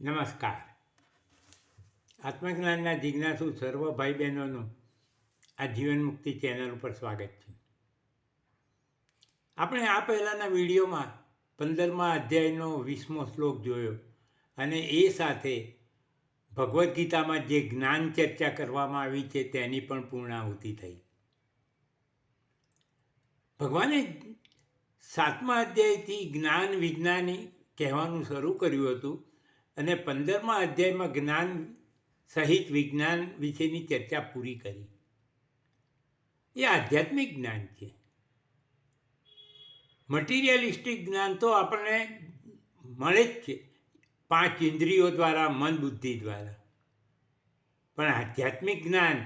નમસ્કાર. આત્મજ્ઞાનના જિજ્ઞાસુ સર્વ ભાઈ બહેનોનું આ જીવન મુક્તિ ચેનલ ઉપર સ્વાગત છે. આપણે આ પહેલાંના વિડીયોમાં પંદરમા અધ્યાયનો વીસમો શ્લોક જોયો અને એ સાથે ભગવદ્ ગીતામાં જે જ્ઞાન ચર્ચા કરવામાં આવી છે તેની પણ પૂર્ણાહુતિ થઈ. ભગવાને સાતમા અધ્યાયથી જ્ઞાન વિજ્ઞાની કહેવાનું શરૂ કર્યું હતું અને પંદરમા અધ્યાયમાં જ્ઞાન સહિત વિજ્ઞાન વિશેની ચર્ચા પૂરી કરી. એ આધ્યાત્મિક જ્ઞાન છે. મટીરિયલિસ્ટિક જ્ઞાન તો આપણને મળે જ છે. પાંચ ઇન્દ્રિયો દ્વારા, મન બુદ્ધિ દ્વારા. પણ આધ્યાત્મિક જ્ઞાન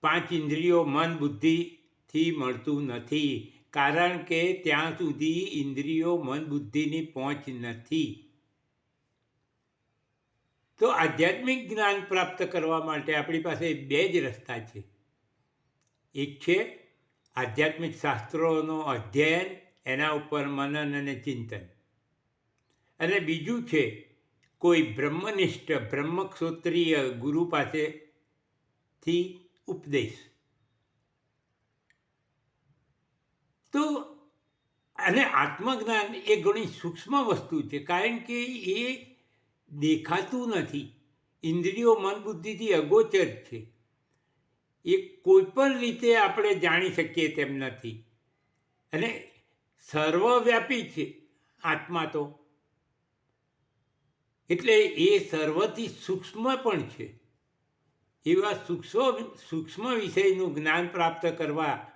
પાંચ ઇન્દ્રિયો, મન બુદ્ધિથી મળતું નથી. કારણ કે ત્યાં સુધી ઇન્દ્રિયો, મન બુદ્ધિની પહોંચ નથી. તો આધ્યાત્મિક જ્ઞાન પ્રાપ્ત કરવા માટે આપણી પાસે બે જ રસ્તા છે. એક છે આધ્યાત્મિક શાસ્ત્રોનો અધ્યયન, એના ઉપર મનન અને ચિંતન. અને બીજું છે કોઈ બ્રહ્મનિષ્ઠ, બ્રહ્મક્ષોત્રીય ગુરુ પાસેથી ઉપદેશ. તો અને આત્મજ્ઞાન એ ઘણી સૂક્ષ્મ વસ્તુ છે, કારણ કે એ દેખાતું નથી. ઇન્દ્રિયો મન બુદ્ધિથી અગોચર છે. એ કોઈ પણ રીતે આપણે જાણી શકીએ તેમ નથી. અને સર્વવ્યાપી છે આત્મા તો. એટલે એ સર્વથી સૂક્ષ્મ પણ છે. એવા સૂક્ષ્મ સૂક્ષ્મ વિષયનું જ્ઞાન પ્રાપ્ત કરવા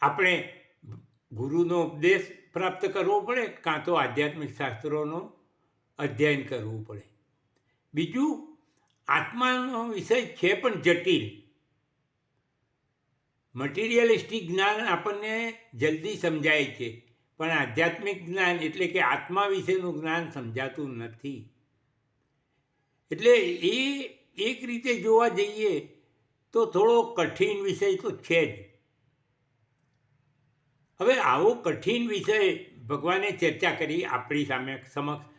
આપણે ગુરુનો ઉપદેશ પ્રાપ્ત કરવો પડે કાં તો આધ્યાત્મિક શાસ્ત્રોનો અધ્યયન કરવું પડે. બીજું, આત્માનો વિષય છે પણ જટિલ. મટીરિયલિસ્ટિક જ્ઞાન આપણને જલ્દી સમજાય છે, પણ આધ્યાત્મિક જ્ઞાન એટલે કે આત્મા વિશેનું જ્ઞાન સમજાતું નથી. એટલે એ એક રીતે જોવા જઈએ તો થોડો કઠિન વિષય તો છે જ. હવે આવો કઠિન વિષય ભગવાને ચર્ચા કરી આપણી સામે સમક્ષ.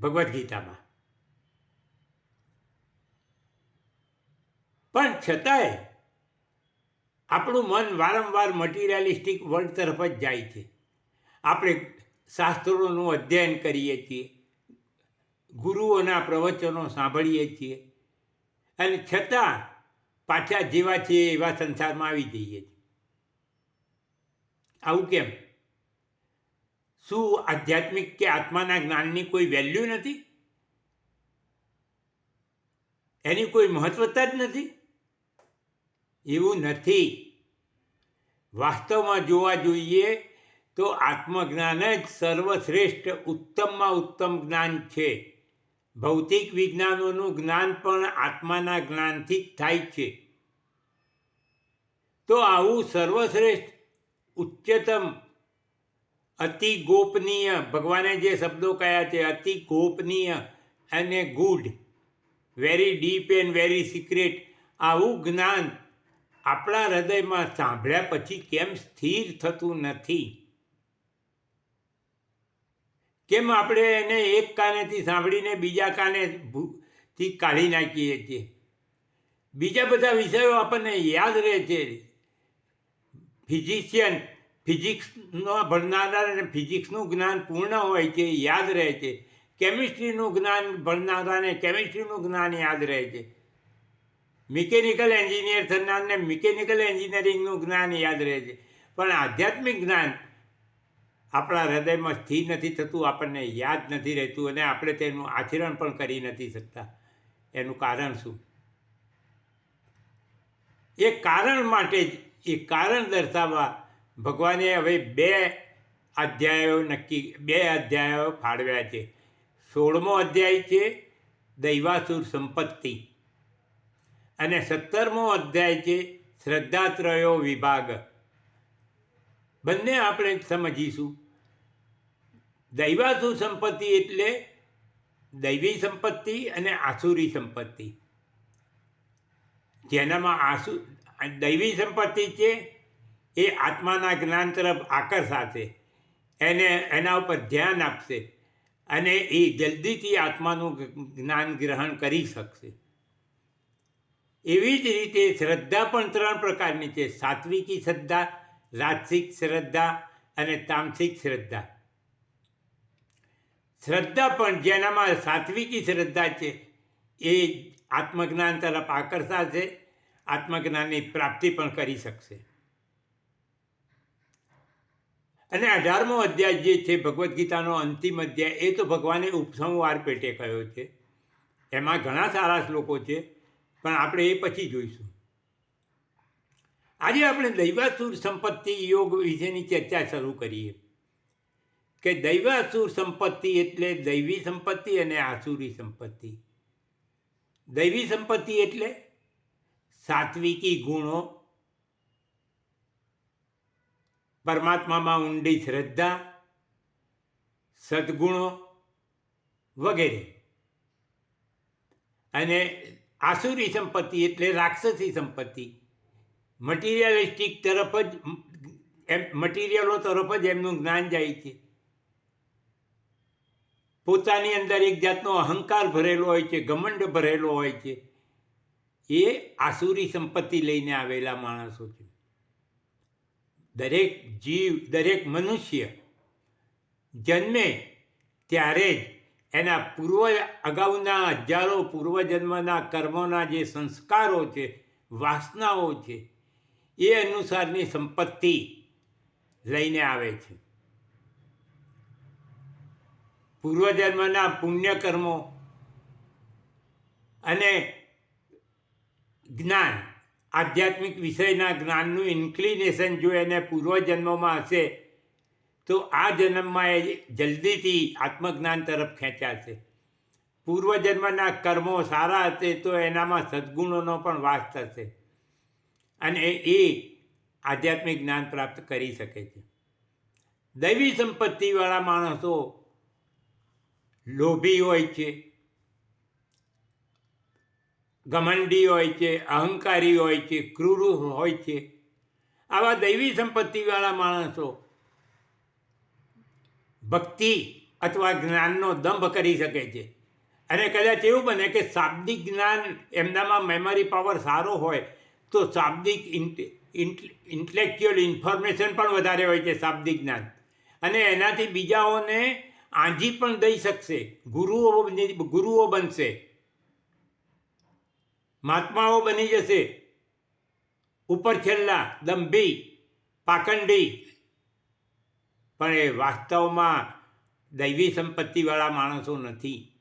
ભગવદ્ ગીતામાં. પણ છતાંય આપણું મન વારંવાર મટીરિયાલિસ્ટિક વર્લ્ડ તરફ જ જાય છે. આપણે શાસ્ત્રોનું અધ્યયન કરીએ છીએ, ગુરુઓના પ્રવચનો સાંભળીએ છીએ, અને છતાં પાછા જેવા છીએ એવા સંસારમાં આવી જઈએ છીએ. આવું કેમ? શું આધ્યાત્મિક કે આત્માના જ્ઞાનની કોઈ વેલ્યુ નથી? એની કોઈ મહત્વતા જ નથી? એવું નથી. વાસ્તવમાં જોવા જોઈએ તો આત્મજ્ઞાન જ સર્વશ્રેષ્ઠ, ઉત્તમમાં ઉત્તમ જ્ઞાન છે. ભૌતિક વિજ્ઞાનોનું જ્ઞાન પણ આત્માના જ્ઞાનથી જ થાય છે. તો આવું સર્વશ્રેષ્ઠ ઉચ્ચતમ, અતિ ગોપનીય, ભગવાને જે શબ્દો કયા છે? અતિ ગોપનીય અને good very deep and very secret આવું જ્ઞાન આપણા હૃદયમાં સાંભળ્યા પછી કેમ સ્થિર થતું નથી? કેમ આપણે એને એક કાનેથી સાંભળીને બીજા કાને થી કાઢી નાખીએ છીએ? બીજા બધા વિષયો આપણને યાદ રહે છે. ફિઝિશિયન, ફિઝિક્સનો ભણનારા અને ફિઝિક્સનું જ્ઞાન પૂર્ણ હોય છે યાદ રહે છે. કેમિસ્ટ્રીનું જ્ઞાન ભણનારાને કેમિસ્ટ્રીનું જ્ઞાન યાદ રહે છે. મિકેનિકલ એન્જિનિયર થનારને મિકેનિકલ એન્જિનિયરિંગનું જ્ઞાન યાદ રહે છે. પણ આધ્યાત્મિક જ્ઞાન આપણા હૃદયમાં સ્થિર નથી થતું, આપણને યાદ નથી રહેતું અને આપણે તેનું આચરણ પણ કરી નથી શકતા. એનું કારણ શું? એ કારણ માટે જ, એ કારણ દર્શાવવા ભગવાને હવે બે અધ્યાયો નક્કી, બે અધ્યાયો ફાળવ્યા છે. સોળમો અધ્યાય છે દૈવાસુર સંપત્તિ અને સત્તરમો અધ્યાય છે શ્રદ્ધાત્રયો વિભાગ. બંને આપણે સમજીશું. દૈવાસુર સંપત્તિ એટલે દૈવી સંપત્તિ અને આસુરી સંપત્તિ. જેનામાં આંસુ દૈવી સંપત્તિ છે, એ આત્માના જ્ઞાન તરફ આકર્ષાશે. એને એના ઉપર ધ્યાન આપશે અને એ જલ્દીથી આત્માનું જ્ઞાન ગ્રહણ કરી શકશે. એવી જ રીતે શ્રદ્ધા પણ ત્રણ પ્રકારની છે. સાત્વિકી શ્રદ્ધા, રાજસિક શ્રદ્ધા અને તામસિક શ્રદ્ધા. શ્રદ્ધા પણ જેનામાં સાત્વિકી શ્રદ્ધા છે એ આત્મજ્ઞાન તરફ આકર્ષાશે, આત્મજ્ઞાનની પ્રાપ્તિ પણ કરી શકશે. અને અઢારમો અધ્યાય જે છે, ભગવદ્ ગીતાનો અંતિમ અધ્યાય, એ તો ભગવાને ઉપસંવાર પેટે કહ્યો છે. એમાં ઘણા સારા શ્લોકો છે, પણ આપણે એ પછી જોઈશું. આજે આપણે દૈવાસુર સંપત્તિ યોગ વિશેની ચર્ચા શરૂ કરીએ. કે દૈવાસુર સંપત્તિ એટલે દૈવી સંપત્તિ અને આસુરી સંપત્તિ. દૈવી સંપત્તિ એટલે સાત્વિકી ગુણો. પરમાત્મામાં ઊંડી શ્રદ્ધા, સદગુણો વગેરે. અને આસુરી સંપત્તિ એટલે રાક્ષસી સંપત્તિ. મટીરિયલિસ્ટિક તરફ જ, એમ, મટીરિયલો તરફ જ એમનું જ્ઞાન જાય છે. પોતાની અંદર એક જાતનો અહંકાર ભરેલો હોય છે, ઘમંડ ભરેલો હોય છે, એ આસુરી સંપત્તિ લઈને આવેલા માણસો છે. દરેક જીવ, દરેક મનુષ્ય જન્મે ત્યારે જ એના પૂર્વ અગાઉના હજારો પૂર્વજન્મના કર્મોના જે સંસ્કારો છે, વાસનાઓ છે, એ અનુસારની સંપત્તિ લઈને આવે છે. પૂર્વજન્મના પુણ્યકર્મો અને જ્ઞાન, આધ્યાત્મિક વિષયના જ્ઞાનનું ઇન્ક્લિનેશન જો એને પૂર્વજન્મમાં હશે, તો આ જન્મમાં એ જલ્દીથી આત્મજ્ઞાન તરફ ખેંચાશે. પૂર્વજન્મના કર્મો સારા હશે તો એનામાં સદ્ગુણોનો પણ વાસ થશે અને એ આધ્યાત્મિક જ્ઞાન પ્રાપ્ત કરી શકે છે. દૈવી સંપત્તિવાળા માણસો લોભી હોય છે, ઘમંડી હોય છે, અહંકારી હોય છે, ક્રૂર હોય છે. આવા દૈવી સંપત્તિવાળા માણસો ભક્તિ અથવા જ્ઞાનનો દંભ કરી શકે છે. અને કદાચ એવું બને કે શાબ્દિક જ્ઞાન એમનામાં મેમરી પાવર સારો હોય, તો શાબ્દિક ઇન્ટેલેક્ચ્યુઅલ ઇન્ફોર્મેશન પણ વધારે હોય છે શાબ્દિક જ્ઞાન. અને એનાથી બીજાઓને આંજી પણ દઈ શકશે. ગુરુઓ ગુરુઓ બનશે. મહાત્માઓ બની જશે. ઉપર છેલ્લા દંભી, પાખંડી. પણ એ વાસ્તવમાં દૈવી સંપત્તિવાળા માણસો નથી.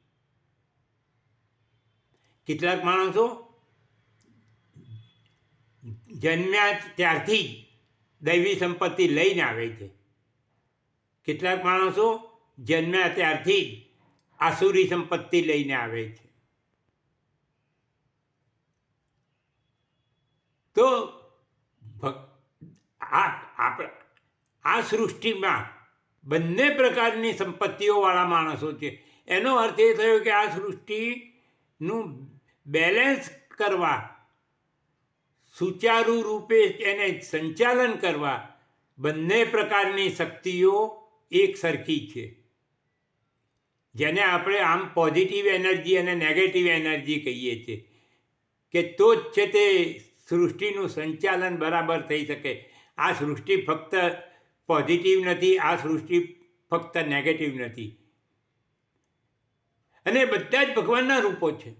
કેટલાક માણસો જન્મ્યા ત્યારથી જ દૈવી સંપત્તિ લઈને આવે છે. કેટલાક માણસો જન્મ્યા ત્યારથી જ આસુરી સંપત્તિ લઈને આવે છે. તો આ સૃષ્ટિમાં બંને પ્રકારની સંપત્તિઓવાળા માણસો છે. એનો અર્થ એ થયો કે આ સૃષ્ટિનું બેલેન્સ કરવા, સુચારુ રૂપે એને સંચાલન કરવા બંને પ્રકારની શક્તિઓ એક સરખી છે. જેને આપણે આમ પોઝિટિવ એનર્જી અને નેગેટિવ એનર્જી કહીએ છીએ, કે તો જ છે તે સૃષ્ટિનું સંચાલન બરાબર થઈ શકે. આ સૃષ્ટિ ફક્ત પોઝિટિવ નથી, આ સૃષ્ટિ ફક્ત નેગેટિવ નથી. અને બધા જ ભગવાનના રૂપો છે.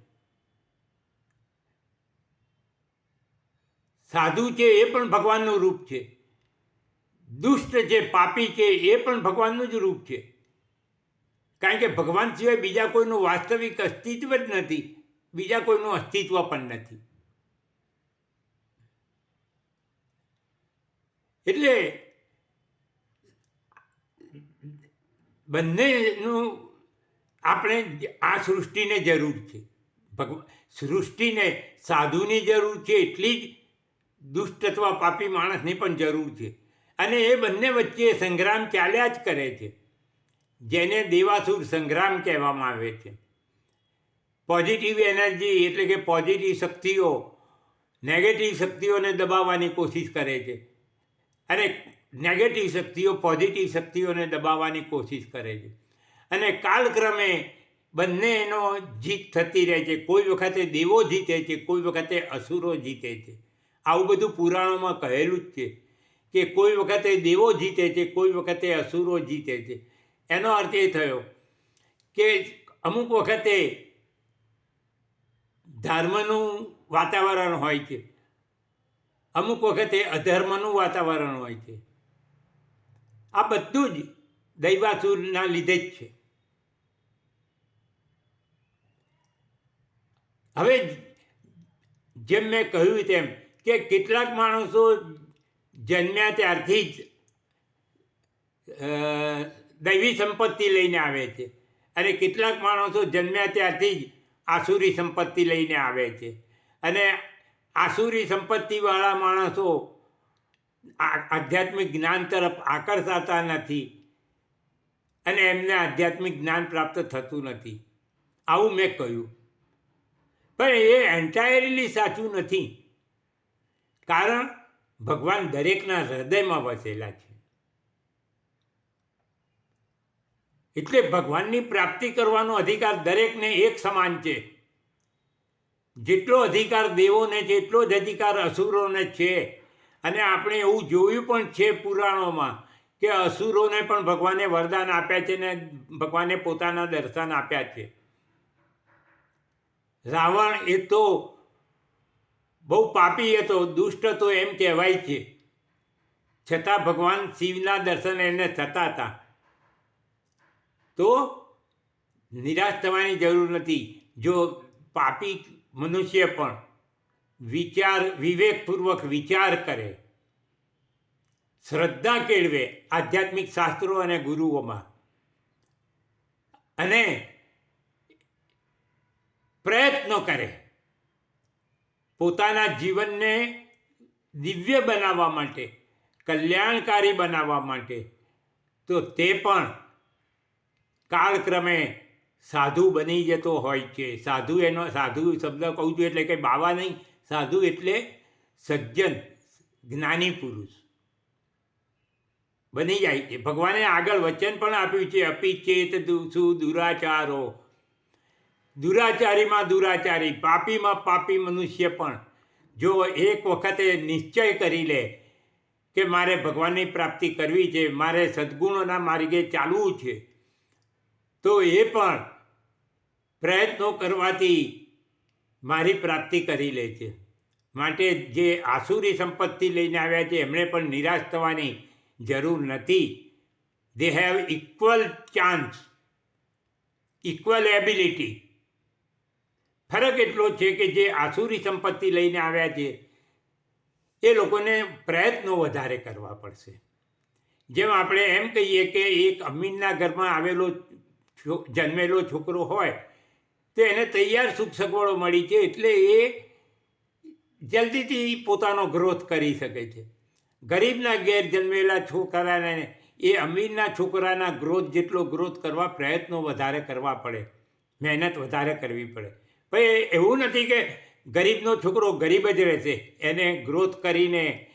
સાધુ છે એ પણ ભગવાનનું રૂપ છે. દુષ્ટ છે પાપી છે એ પણ ભગવાનનું જ રૂપ છે. કારણ કે ભગવાન સિવાય બીજા કોઈનું વાસ્તવિક અસ્તિત્વ જ નથી. બીજા કોઈનું અસ્તિત્વ પણ નથી. એટલે બંનેનું આપણે આ સૃષ્ટિને જરૂર છે. ભગવાન સૃષ્ટિને સાધુની જરૂર છે, એટલી જ દુષ્ટ અથવા પાપી માણસની પણ જરૂર છે. અને એ બંને વચ્ચે સંગ્રામ ચાલ્યા જ કરે છે. જેને દેવાસુર સંગ્રામ કહેવામાં આવે છે. પોઝિટિવ એનર્જી એટલે કે પોઝિટિવ શક્તિઓ નેગેટિવ શક્તિઓને દબાવવાની કોશિશ કરે છે. અને નેગેટિવ શક્તિઓ પોઝિટિવ શક્તિઓને દબાવવાની કોશિશ કરે છે. અને કાલક્રમે બંનેનો જીત થતી રહે છે. કોઈ વખતે દેવો જીતે છે, કોઈ વખતે અસુરો જીતે છે. આવું બધું પુરાણોમાં કહેલું જ છે કે કોઈ વખતે દેવો જીતે છે, કોઈ વખતે અસુરો જીતે છે. એનો અર્થ એ થયો કે અમુક વખતે ધર્મનું વાતાવરણ હોય છે. અમુક વખતે અધર્મનું વાતાવરણ હોય છે. આ બધું જ દૈવાસુરના લીધે જ છે. હવે જેમ મેં કહ્યું તેમ કે કેટલાક માણસો જન્મ્યા ત્યારથી જ દૈવી સંપત્તિ લઈને આવે છે. અને કેટલાક માણસો જન્મ્યા ત્યારથી જ આસુરી સંપત્તિ લઈને આવે છે. અને આસુરી સંપત્તિવાળા માણસો આધ્યાત્મિક જ્ઞાન તરફ આકર્ષાતા નથી અને એમને આધ્યાત્મિક જ્ઞાન પ્રાપ્ત થતું નથી. આવું મેં કહ્યું. પણ એ એન્ટાયરલી સાચું નથી. કારણ ભગવાન દરેકના હૃદયમાં વસેલા છે. એટલે ભગવાનની પ્રાપ્તિ કરવાનો અધિકાર દરેકને એક સમાન છે. જેટલો અધિકાર દેવોને છે, એટલો જ અધિકાર અસુરોને છે. અને આપણે એવું જોયું પણ છે પુરાણોમાં કે અસુરોને પણ ભગવાને વરદાન આપ્યા છે ને ભગવાને પોતાના દર્શન આપ્યા છે. રાવણ એ તો બહુ પાપી હતો, દુષ્ટ હતો એમ કહેવાય છે. છતાં ભગવાન શિવના દર્શન એને થતા હતા. તો નિરાશ થવાની જરૂર નથી. જો પાપી મનુષ્ય પણ વિચાર, વિવેકપૂર્વક વિચાર કરે, શ્રદ્ધા કેળવે આધ્યાત્મિક શાસ્ત્રો અને ગુરુઓમાં, અને પ્રયત્નો કરે, પોતાના જીવનને દિવ્ય બનાવવા માટે, કલ્યાણકારી બનાવવા માટે, તો તે પણ કાળક્રમે સાધુ બની જતો હોય છે. સાધુ એનો, સાધુ શબ્દ કહું છું એટલે કે બાવા નહીં, સાધુ એટલે સજ્જન, જ્ઞાની પુરુષ. બની જાય છે. ભગવાને આગળ વચન પણ આપ્યું છે, અપિચેત સુ દુરાચારો. દુરાચારીમાં દુરાચારી, પાપીમાં પાપી મનુષ્ય પણ. જો એક વખતે નિશ્ચય કરી લે કે મારે ભગવાનની પ્રાપ્તિ કરવી છે, મારે સદ્ગુણોના માર્ગે ચાલવું છે તો એ પણ પ્રયત્નો કરવાથી મારી પ્રાપ્તિ કરી લે છે. માટે જે આસુરી સંપત્તિ લઈને આવ્યા છે, એમણે પણ નિરાશ થવાની જરૂર નથી. They have equal chance equal ability ફરક એટલો છે કે જે આસુરી સંપત્તિ લઈને આવ્યા છે, એ લોકોને પ્રયત્નો વધારે કરવા પડશે. જેમ આપણે એમ કહીએ કે એક અમીનના ઘરમાં આવેલો જન્મેલો છોકરો હોય, તો એને તૈયાર સુખ સગવડો મળી છે એટલે એ જલ્દીથી પોતાનો ગ્રોથ કરી શકે છે. ગરીબના ઘેર જન્મેલા છોકરાને એ અમીરના છોકરાના ગ્રોથ જેટલો ગ્રોથ કરવા પ્રયત્નો વધારે કરવા પડે, મહેનત વધારે કરવી પડે. ભાઈ એવું નથી કે ગરીબનો છોકરો ગરીબ જ રહેશે, એને ગ્રોથ કરીને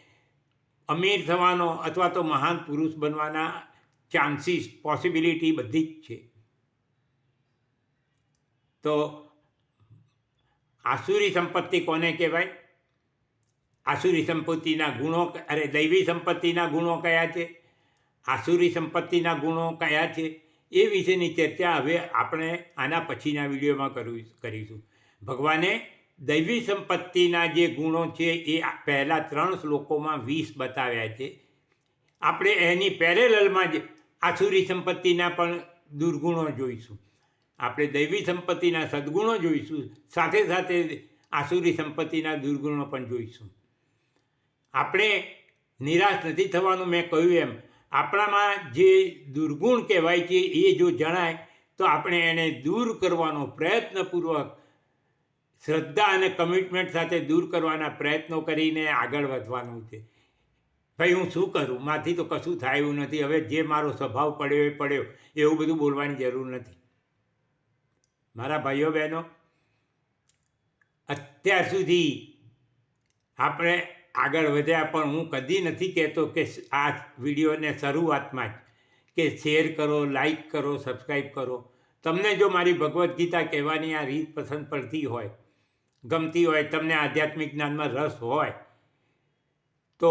અમીર થવાનો અથવા તો મહાન પુરુષ બનવાના ચાન્સીસ પોસિબિલિટી બધી જ છે. તો આસુરી સંપત્તિ કોને કહેવાય? આસુરી સંપત્તિના ગુણો અરે દૈવી સંપત્તિના ગુણો કયા છે? આસુરી સંપત્તિના ગુણો કયા છે? એ વિશેની ચર્ચા હવે આપણે આના પછીના વિડીયોમાં કરવી કરીશું. ભગવાને દૈવી સંપત્તિના જે ગુણો છે એ પહેલાં ત્રણ શ્લોકોમાં વીસ બતાવ્યા છે. આપણે એની પેરેલલમાં જ આસુરી સંપત્તિના પણ દુર્ગુણો જોઈશું. આપણે દૈવી સંપત્તિના સદગુણો જોઈશું. સાથે સાથે આસુરી સંપત્તિના દુર્ગુણો પણ જોઈશું. આપણે નિરાશ નથી થવાનું મેં કહ્યું એમ. આપણામાં જે દુર્ગુણ કહેવાય છે, એ જો જણાય, તો આપણે એને દૂર કરવાનો પ્રયત્નપૂર્વક શ્રદ્ધા અને કમિટમેન્ટ સાથે દૂર કરવાના પ્રયત્નો કરીને આગળ વધવાનું છે. ભાઈ, હું શું કરું? માથી તો કશું થાય એવું નથી. હવે જે મારો સ્વભાવ પડ્યો એ પડ્યો. એવું બધું બોલવાની જરૂર નથી. મારા ભાઈઓ બહેનો અત્યાર સુધી આપણે આગળ વધ્યા, પણ હું કદી નથી કહેતો કે આ વિડીયોને શરૂઆતમાં જ કે શેર કરો, લાઈક કરો સબસ્ક્રાઈબ કરો. તમને જો મારી ભગવદ્ ગીતા કહેવાની આ રીત પસંદ પડતી હોય, ગમતી હોય, તમને આધ્યાત્મિક જ્ઞાનમાં રસ હોય, તો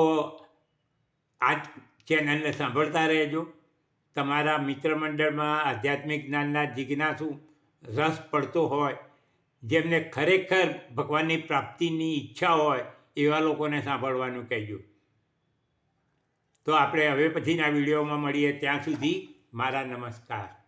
આ ચેનલને સાંભળતા રહેજો. તમારા મિત્ર મંડળમાં આધ્યાત્મિક જ્ઞાનના જિજ્ઞાસુ રસ પડતો હોય, જેમને ખરેખર ભગવાનની પ્રાપ્તિની ઈચ્છા હોય, એવા લોકોને સાંભળવાનું કહેજો. તો આપણે હવે પછીના વિડીયોમાં મળીએ, ત્યાં સુધી મારા નમસ્કાર.